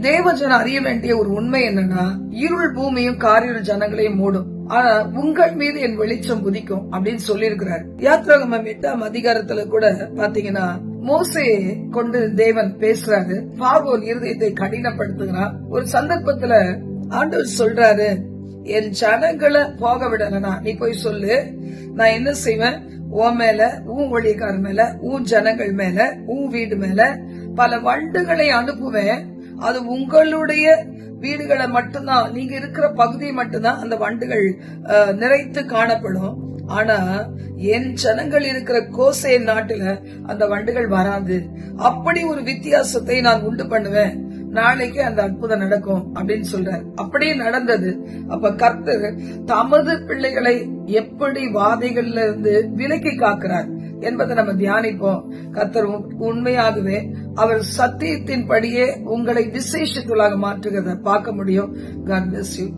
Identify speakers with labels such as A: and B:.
A: தேவஜன் அறிய வேண்டிய ஒரு உண்மை என்னன்னா இருள் பூமியும் காரிருள் ஜனங்களையும் மூடும். ஆனா உங்கள் மீது என் வெளிச்சம் குதிக்கும் அப்படின்னு சொல்லியிருக்கிறார். யாத்ராகமம் எட்டாம் அதிகாரத்துல கூட பாத்தீங்கன்னா மோசையை கொண்டு தேவன் பேசுறாரு. பார்வோன் இருதயத்தை கடினப்படுத்துகிறான். ஒரு சந்தர்ப்பத்துல ஆண்டவர் சொல்றாரு என் ஜனங்களை போக விடலனா நீ போய் சொல்லு. நான் என்ன செய்வேன்? உன் மேல உன் ஒழியக்கார் மேல உன் ஜனங்கள் மேல உன் வீடு மேல பல வண்டுகளை அனுப்புவேன். அது உங்களுடைய வீடுகளை மட்டும்தான் நீங்க இருக்கிற பகுதியை மட்டும்தான் அந்த வண்டுகள் நிறைத்து காணப்படும். ஆனா என் ஜனங்கள் இருக்கிற கோசே நாட்டுல அந்த வண்டுகள் வராது. அப்படி ஒரு வித்தியாசத்தை நான் உண்டு பண்ணுவேன். நாளைக்கு அந்த அற்புதம் நடக்கும் அப்படின்னு சொல்றாரு. அப்படியே நடந்தது. அப்ப கர்த்தர் தமது பிள்ளைகளை எப்படி வாதைகள்ல இருந்து விலக்கி காக்கிறார் என்பதை நம்ம தியானிப்போம். கர்த்தர் உண்மையாகவே அவர் சத்தியத்தின்படியே உங்களை விசேஷத்துள்ளாக மாற்றுகிறத பார்க்க முடியும். God bless you